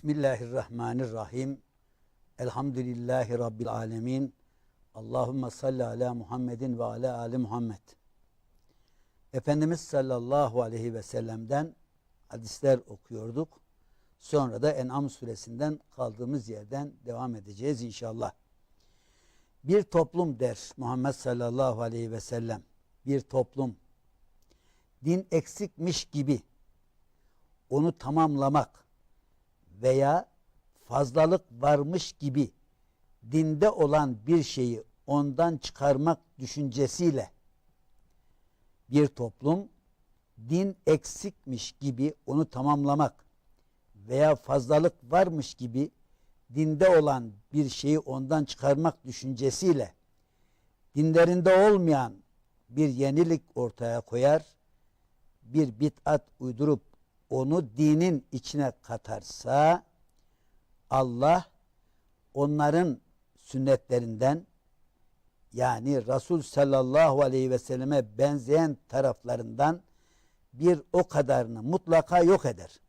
Bismillahirrahmanirrahim. Elhamdülillahi Rabbil alemin. Allahümme salli ala Muhammedin ve ala ali Muhammed. Efendimiz sallallahu aleyhi ve sellem'den hadisler okuyorduk. Sonra da En'am suresinden kaldığımız yerden devam edeceğiz inşallah. Bir toplum der Muhammed sallallahu aleyhi ve sellem. Bir toplum din eksikmiş gibi onu tamamlamak veya fazlalık varmış gibi dinde olan bir şeyi ondan çıkarmak düşüncesiyle bir toplum din eksikmiş gibi onu tamamlamak veya fazlalık varmış gibi dinde olan bir şeyi ondan çıkarmak düşüncesiyle dinlerinde olmayan bir yenilik ortaya koyar, bir bit'at uydurup onu dinin içine katarsa Allah onların sünnetlerinden yani Resul sallallahu aleyhi ve selleme benzeyen taraflarından bir o kadarını mutlaka yok eder.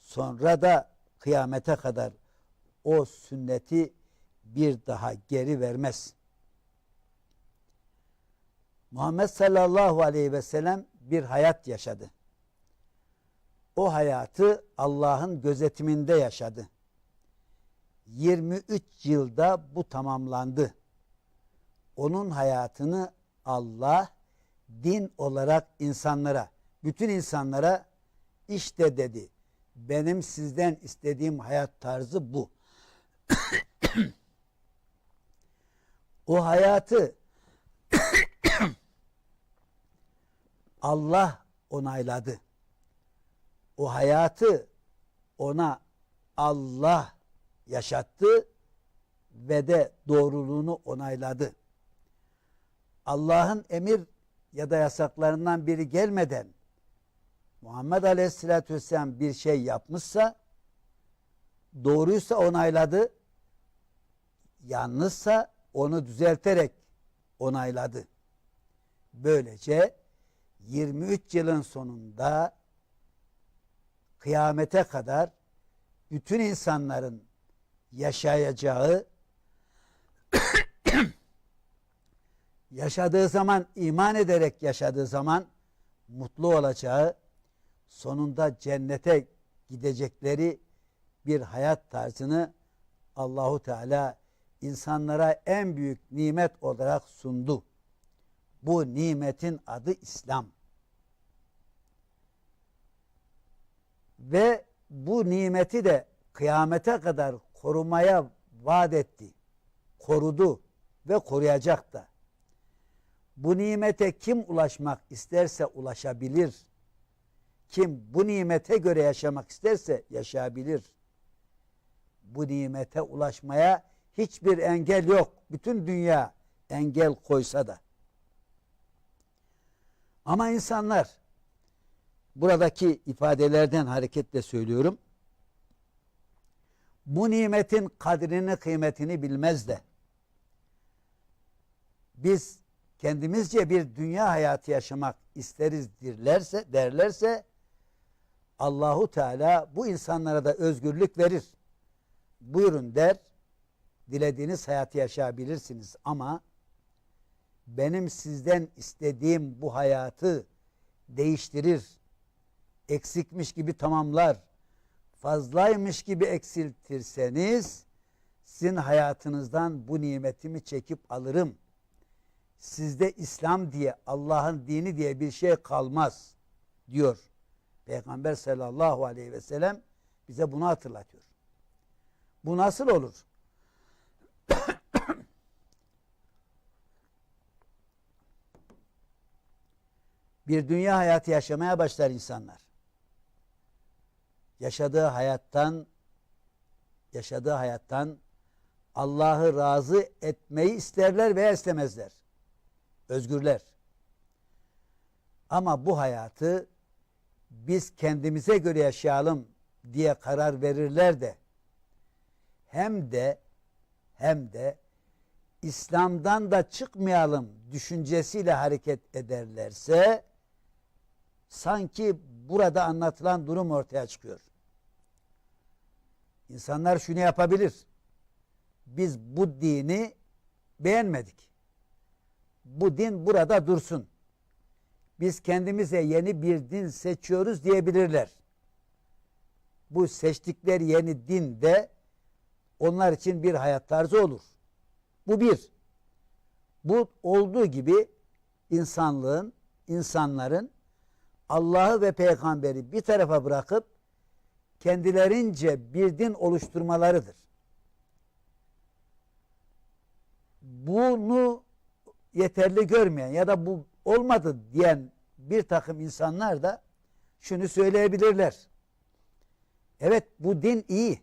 Sonra da kıyamete kadar o sünneti bir daha geri vermez. Muhammed sallallahu aleyhi ve sellem bir hayat yaşadı. O hayatı Allah'ın gözetiminde yaşadı. 23 yılda bu tamamlandı. Onun hayatını Allah din olarak insanlara, bütün insanlara işte dedi. Benim sizden istediğim hayat tarzı bu. o hayatı Allah onayladı. O hayatı ona Allah yaşattı ve de doğruluğunu onayladı. Allah'ın emir ya da yasaklarından biri gelmeden Muhammed Aleyhisselatü Vesselam bir şey yapmışsa doğruysa onayladı yanlışsa onu düzelterek onayladı. Böylece 23 yılın sonunda kıyamete kadar bütün insanların yaşayacağı yaşadığı zaman iman ederek yaşadığı zaman mutlu olacağı sonunda cennete gidecekleri bir hayat tarzını Allahu Teala insanlara en büyük nimet olarak sundu. Bu nimetin adı İslam. Ve bu nimeti de kıyamete kadar korumaya vaat etti. Korudu ve koruyacak da. Bu nimete kim ulaşmak isterse ulaşabilir. Kim bu nimete göre yaşamak isterse yaşayabilir. Bu nimete ulaşmaya hiçbir engel yok. Bütün dünya engel koysa da. Ama insanlar buradaki ifadelerden hareketle söylüyorum. Bu nimetin kadrini kıymetini bilmez de biz kendimizce bir dünya hayatı yaşamak isteriz derlerse, derlerse Allahu Teala bu insanlara da özgürlük verir. Buyurun der. Dilediğiniz hayatı yaşayabilirsiniz ama benim sizden istediğim bu hayatı değiştirir. Eksikmiş gibi tamamlar. Fazlaymış gibi eksiltirseniz sizin hayatınızdan bu nimetimi çekip alırım. Sizde İslam diye Allah'ın dini diye bir şey kalmaz diyor. Peygamber sallallahu aleyhi ve sellem bize bunu hatırlatıyor. Bu nasıl olur? bir dünya hayatı yaşamaya başlar insanlar. Yaşadığı hayattan yaşadığı hayattan Allah'ı razı etmeyi isterler veya istemezler. Özgürler. Ama bu hayatı biz kendimize göre yaşayalım diye karar verirler de hem de hem de İslam'dan da çıkmayalım düşüncesiyle hareket ederlerse sanki burada anlatılan durum ortaya çıkıyor. İnsanlar şunu yapabilir. Biz bu dini beğenmedik. Bu din burada dursun. Biz kendimize yeni bir din seçiyoruz diyebilirler. Bu seçtikleri yeni din de onlar için bir hayat tarzı olur. Bu bir. Bu olduğu gibi insanlığın, insanların Allah'ı ve peygamberi bir tarafa bırakıp kendilerince bir din oluşturmalarıdır. Bunu yeterli görmeyen ya da bu olmadı diyen bir takım insanlar da şunu söyleyebilirler. Evet bu din iyi.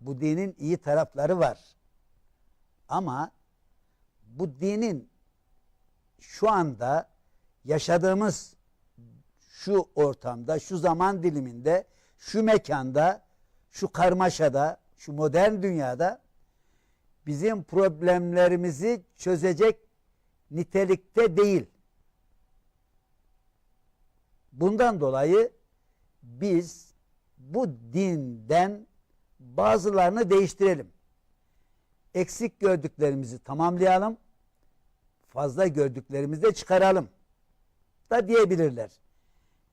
Bu dinin iyi tarafları var. Ama bu dinin şu anda yaşadığımız şu ortamda, şu zaman diliminde, şu mekanda, şu karmaşada, şu modern dünyada bizim problemlerimizi çözecek nitelikte değil. Bundan dolayı biz bu dinden bazılarını değiştirelim. Eksik gördüklerimizi tamamlayalım. Fazla gördüklerimizi de çıkaralım. Da diyebilirler.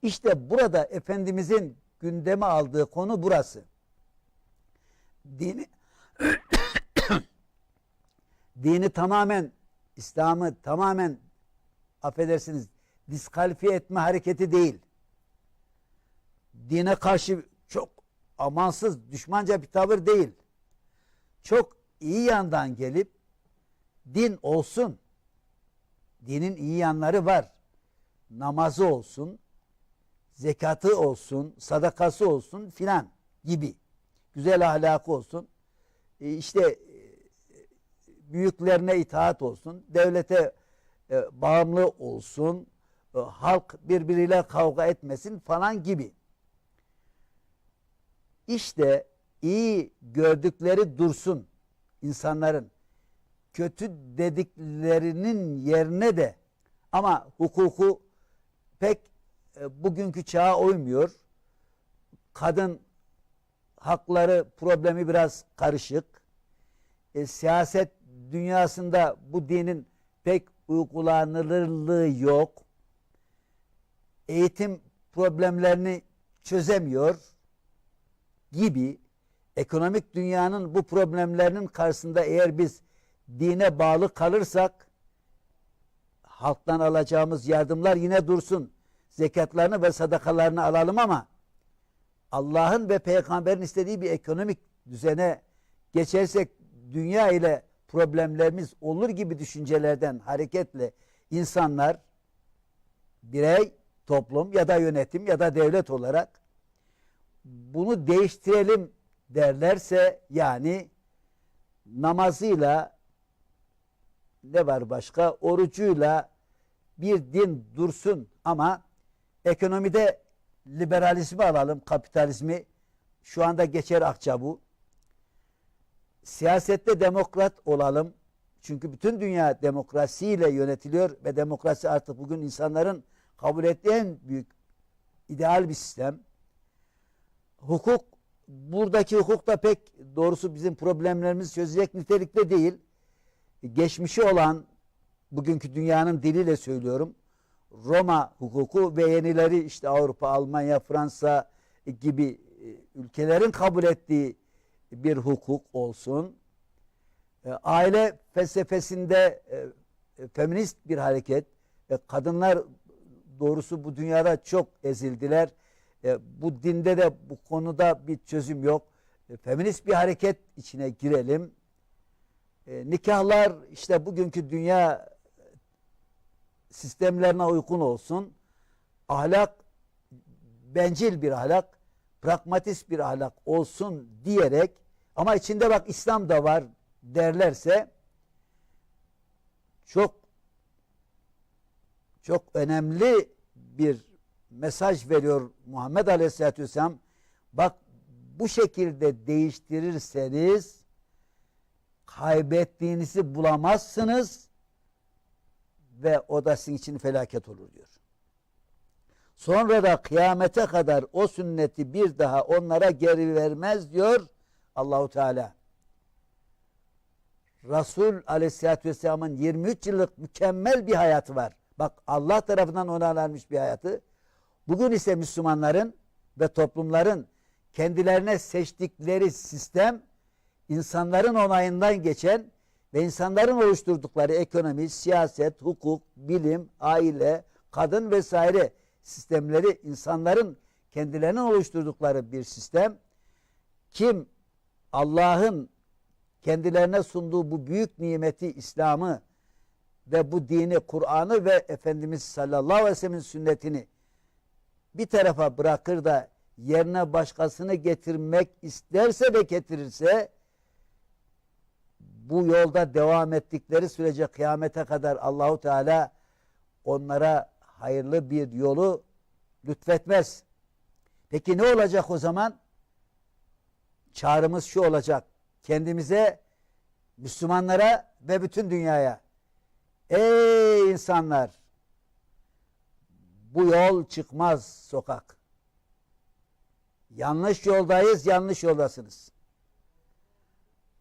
İşte burada Efendimizin gündeme aldığı konu burası. Dini dini tamamen İslam'ı tamamen affedersiniz diskalifiye etme hareketi değil. Dine karşı çok amansız, düşmanca bir tavır değil. Çok iyi yandan gelip din olsun. Dinin iyi yanları var. Namazı olsun, zekatı olsun, sadakası olsun filan gibi. Güzel ahlakı olsun. E işte e, büyüklerine itaat olsun, devlete e, bağımlı olsun, halk birbiriyle kavga etmesin falan gibi. İşte iyi gördükleri dursun insanların. Kötü dediklerinin yerine de ama hukuku pek e, bugünkü çağa uymuyor. Kadın hakları problemi biraz karışık. E, siyaset dünyasında bu dinin pek uygulanılırlığı yok. Eğitim problemlerini çözemiyor gibi ekonomik dünyanın bu problemlerinin karşısında eğer biz dine bağlı kalırsak halktan alacağımız yardımlar yine dursun. Zekatlarını ve sadakalarını alalım ama Allah'ın ve peygamberin istediği bir ekonomik düzene geçersek dünya ile problemlerimiz olur gibi düşüncelerden hareketle insanlar birey, toplum ya da yönetim ya da devlet olarak bunu değiştirelim derlerse yani namazıyla ne var başka? Orucuyla bir din dursun ama ekonomide liberalizmi alalım kapitalizmi şu anda geçer akça bu siyasette demokrat olalım çünkü bütün dünya demokrasiyle yönetiliyor ve demokrasi artık bugün insanların kabul ettiği en büyük ideal bir sistem hukuk buradaki hukuk da pek doğrusu bizim problemlerimizi çözecek nitelikte değil. Geçmişi olan bugünkü dünyanın diliyle söylüyorum. Roma hukuku ve yenileri işte Avrupa, Almanya, Fransa gibi e, ülkelerin kabul ettiği bir hukuk olsun. E, aile felsefesinde e, feminist bir hareket. Kadınlar doğrusu bu dünyada çok ezildiler bu dinde de bu konuda bir çözüm yok. Feminist bir hareket içine girelim. Nikahlar işte bugünkü dünya sistemlerine uygun olsun. Ahlak bencil bir ahlak, pragmatist bir ahlak olsun diyerek ama içinde bak İslam da var derlerse çok çok önemli bir mesaj veriyor Muhammed Aleyhisselatü Vesselam. Bak bu şekilde değiştirirseniz kaybettiğinizi bulamazsınız ve o da sizin için felaket olur diyor. Sonra da kıyamete kadar o sünneti bir daha onlara geri vermez diyor Allahu Teala. Resul Aleyhisselatü Vesselam'ın 23 yıllık mükemmel bir hayatı var. Bak Allah tarafından ona vermiş bir hayatı. Bugün ise Müslümanların ve toplumların kendilerine seçtikleri sistem insanların onayından geçen ve insanların oluşturdukları ekonomi, siyaset, hukuk, bilim, aile, kadın vesaire sistemleri insanların kendilerinin oluşturdukları bir sistem. Kim Allah'ın kendilerine sunduğu bu büyük nimeti İslam'ı ve bu dini Kur'an'ı ve Efendimiz sallallahu aleyhi ve sellem'in sünnetini bir tarafa bırakır da yerine başkasını getirmek isterse ve getirirse bu yolda devam ettikleri sürece kıyamete kadar Allahu Teala onlara hayırlı bir yolu lütfetmez. Peki ne olacak o zaman? Çağrımız şu olacak. Kendimize, Müslümanlara ve bütün dünyaya. Ey insanlar! Bu yol çıkmaz sokak. Yanlış yoldayız, yanlış yoldasınız.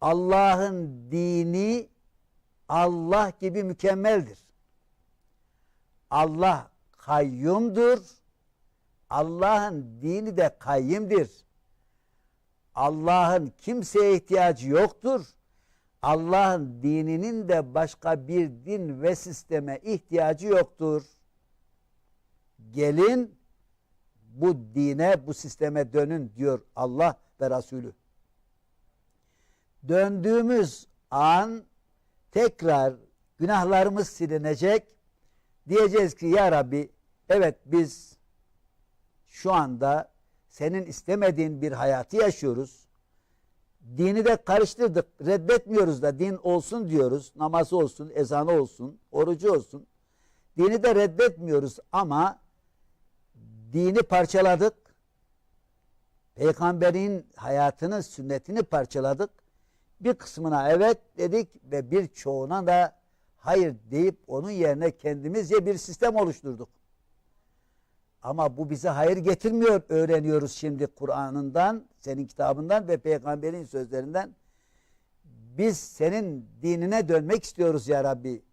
Allah'ın dini Allah gibi mükemmeldir. Allah kayyumdur. Allah'ın dini de kayyimdir. Allah'ın kimseye ihtiyacı yoktur. Allah'ın dininin de başka bir din ve sisteme ihtiyacı yoktur. Gelin bu dine, bu sisteme dönün diyor Allah ve Resulü. Döndüğümüz an tekrar günahlarımız silinecek. Diyeceğiz ki ya Rabbi evet biz şu anda senin istemediğin bir hayatı yaşıyoruz. Dini de karıştırdık. Reddetmiyoruz da din olsun diyoruz. Namazı olsun, ezanı olsun, orucu olsun. Dini de reddetmiyoruz ama dini parçaladık. Peygamberin hayatını, sünnetini parçaladık. Bir kısmına evet dedik ve birçoğuna da hayır deyip onun yerine kendimizce bir sistem oluşturduk. Ama bu bize hayır getirmiyor öğreniyoruz şimdi Kur'an'ından, senin kitabından ve peygamberin sözlerinden. Biz senin dinine dönmek istiyoruz ya Rabbi.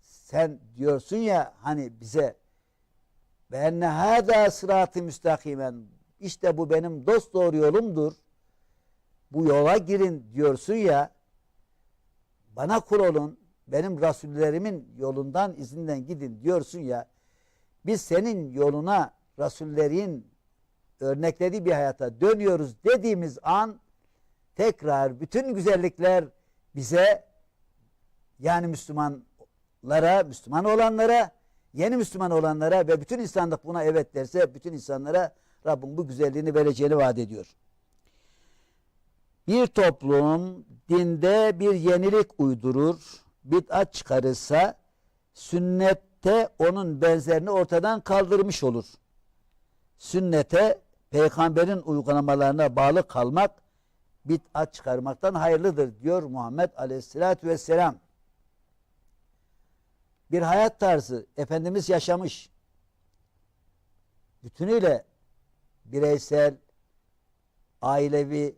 Sen diyorsun ya hani bize ve enne hâdâ sıratı müstakimen işte bu benim dost doğru yolumdur. Bu yola girin diyorsun ya bana kul olun benim rasullerimin yolundan izinden gidin diyorsun ya biz senin yoluna rasullerin örneklediği bir hayata dönüyoruz dediğimiz an tekrar bütün güzellikler bize yani Müslümanlara, Müslüman olanlara, yeni Müslüman olanlara ve bütün insanlık buna evet derse bütün insanlara Rabbim bu güzelliğini vereceğini vaat ediyor. Bir toplum dinde bir yenilik uydurur, bid'at çıkarırsa sünnette onun benzerini ortadan kaldırmış olur. Sünnete peygamberin uygulamalarına bağlı kalmak bid'at çıkarmaktan hayırlıdır diyor Muhammed Aleyhisselatü Vesselam. Bir hayat tarzı Efendimiz yaşamış. Bütünüyle bireysel, ailevi,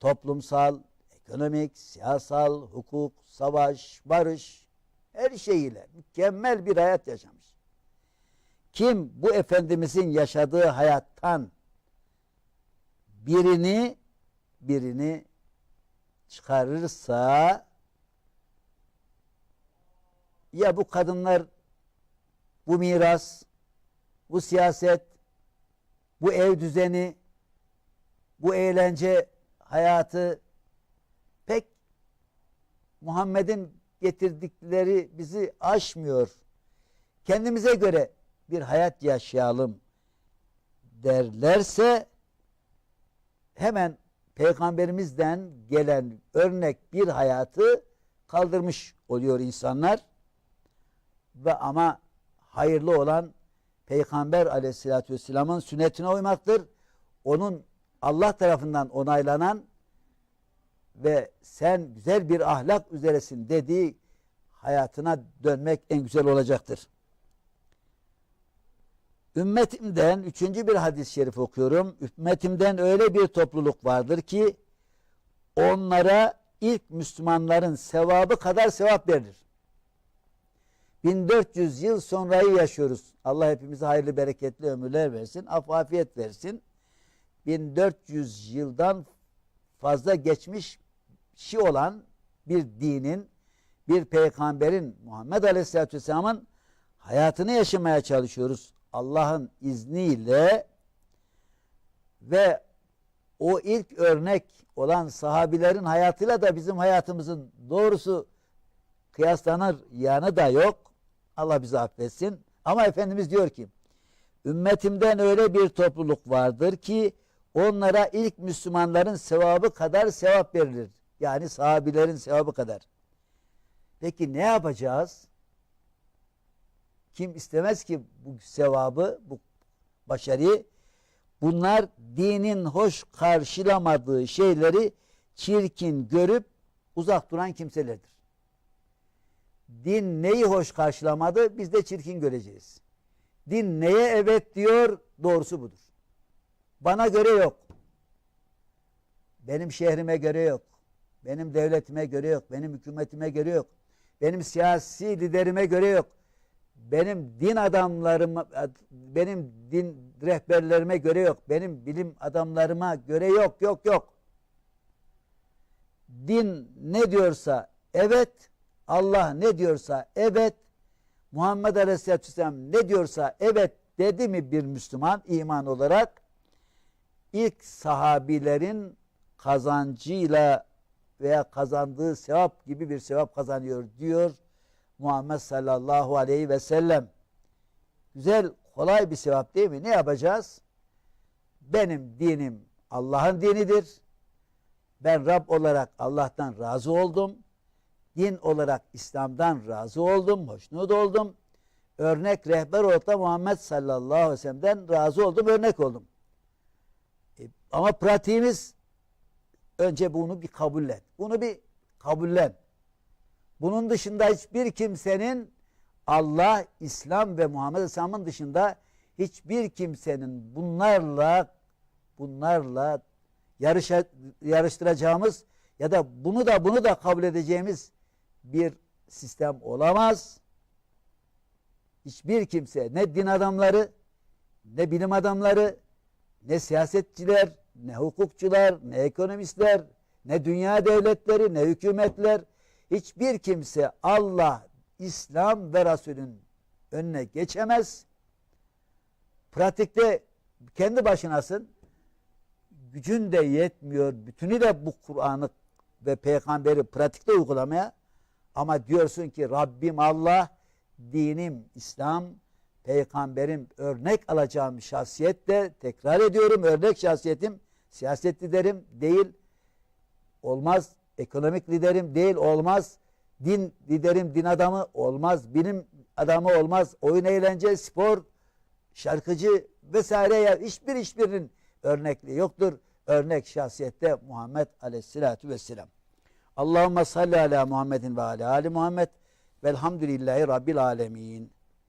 toplumsal, ekonomik, siyasal, hukuk, savaş, barış her şeyiyle mükemmel bir hayat yaşamış. Kim bu Efendimizin yaşadığı hayattan birini birini çıkarırsa ya bu kadınlar bu miras, bu siyaset, bu ev düzeni, bu eğlence hayatı pek Muhammed'in getirdikleri bizi aşmıyor. Kendimize göre bir hayat yaşayalım derlerse hemen peygamberimizden gelen örnek bir hayatı kaldırmış oluyor insanlar. Ve ama hayırlı olan Peygamber aleyhissalatü vesselamın sünnetine uymaktır. Onun Allah tarafından onaylanan ve sen güzel bir ahlak üzeresin dediği hayatına dönmek en güzel olacaktır. Ümmetimden üçüncü bir hadis-i şerif okuyorum. Ümmetimden öyle bir topluluk vardır ki onlara ilk Müslümanların sevabı kadar sevap verilir. 1400 yıl sonrayı yaşıyoruz. Allah hepimize hayırlı bereketli ömürler versin. Af afiyet versin. 1400 yıldan fazla geçmiş şi olan bir dinin, bir peygamberin Muhammed Aleyhisselatü Vesselam'ın hayatını yaşamaya çalışıyoruz. Allah'ın izniyle ve o ilk örnek olan sahabilerin hayatıyla da bizim hayatımızın doğrusu kıyaslanır yanı da yok. Allah bizi affetsin. Ama Efendimiz diyor ki ümmetimden öyle bir topluluk vardır ki onlara ilk Müslümanların sevabı kadar sevap verilir. Yani sahabilerin sevabı kadar. Peki ne yapacağız? Kim istemez ki bu sevabı, bu başarıyı? Bunlar dinin hoş karşılamadığı şeyleri çirkin görüp uzak duran kimselerdir. Din neyi hoş karşılamadı? Biz de çirkin göreceğiz. Din neye evet diyor? Doğrusu budur. Bana göre yok. Benim şehrime göre yok. Benim devletime göre yok. Benim hükümetime göre yok. Benim siyasi liderime göre yok. Benim din adamlarıma, benim din rehberlerime göre yok. Benim bilim adamlarıma göre yok, yok, yok. Din ne diyorsa evet, Allah ne diyorsa evet, Muhammed Aleyhisselatü Vesselam ne diyorsa evet dedi mi bir Müslüman iman olarak ilk sahabilerin kazancıyla veya kazandığı sevap gibi bir sevap kazanıyor diyor Muhammed sallallahu aleyhi ve sellem. Güzel, kolay bir sevap değil mi? Ne yapacağız? Benim dinim Allah'ın dinidir. Ben Rab olarak Allah'tan razı oldum. Din olarak İslam'dan razı oldum, hoşnut oldum. Örnek rehber olarak Muhammed sallallahu aleyhi ve sellem'den razı oldum, örnek oldum. E, ama pratiğimiz önce bunu bir kabullen. Bunu bir kabullen. Bunun dışında hiçbir kimsenin Allah, İslam ve Muhammed Aleyhisselam'ın dışında hiçbir kimsenin bunlarla bunlarla yarışa, yarıştıracağımız ya da bunu da bunu da kabul edeceğimiz bir sistem olamaz. Hiçbir kimse ne din adamları ne bilim adamları ne siyasetçiler ne hukukçular ne ekonomistler ne dünya devletleri ne hükümetler hiçbir kimse Allah, İslam ve Resul'ün önüne geçemez. Pratikte kendi başınasın. Gücün de yetmiyor. Bütünüyle bu Kur'an'ı ve peygamberi pratikte uygulamaya. Ama diyorsun ki Rabbim Allah, dinim İslam, peygamberim örnek alacağım şahsiyette tekrar ediyorum örnek şahsiyetim siyaset liderim değil olmaz ekonomik liderim değil olmaz din liderim din adamı olmaz bilim adamı olmaz oyun eğlence spor şarkıcı vesaire ya hiçbir hiçbirinin örnekliği yoktur. Örnek şahsiyette Muhammed aleyhissalatu vesselam. Allahümme salli ala Muhammedin ve ala ali Muhammed. Velhamdülillahi rabbil alemin